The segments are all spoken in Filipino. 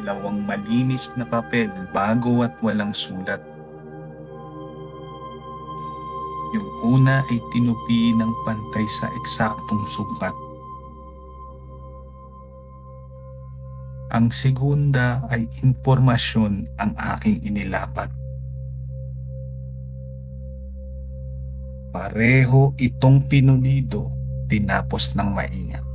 Dalawang malinis na papel, bago at walang sulat. Yung una ay tinupi ng pantay sa eksaktong sukat. Ang segunda ay impormasyon ang aking inilapat. Pareho itong pinulido, tinapos ng maingat.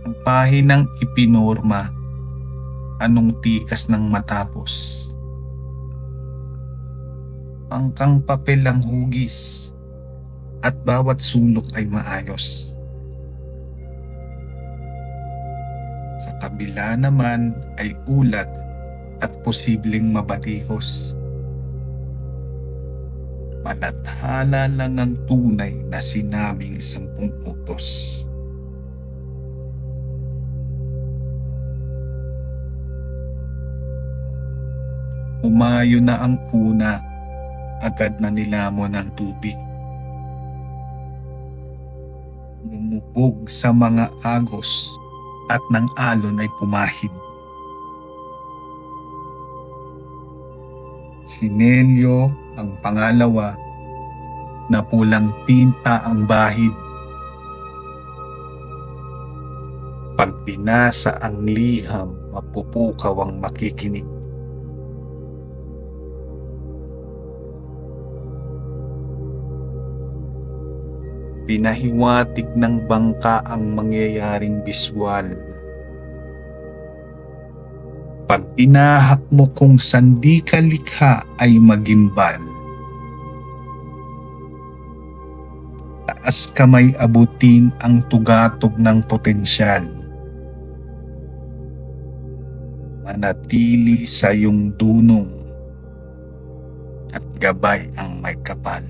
Ang pahinang ipinorma, anong tikas ng matapos. Pangkang papel ang hugis at bawat sulok ay maayos. Sa kabila naman ay ulat at posibleng mabatikos. Malathala lang ang tunay na sinabing sampung utos. Umayo na ang puna, agad na nilamon ng tubig. Lumubog sa mga agos at ng alon ay pumahid. Sinelyo ang pangalawa na pulang tinta ang bahid. Pag pinasa ang liham, mapupukaw ang makikinig. Pinahiwatig ng bangka ang mangyayaring biswal. Pag inahak mo kung sandi ka likha ay magimbal. Taas kamay abutin ang tugatog ng potensyal. Manatili sa iyong dunong at gabay ang may kapal.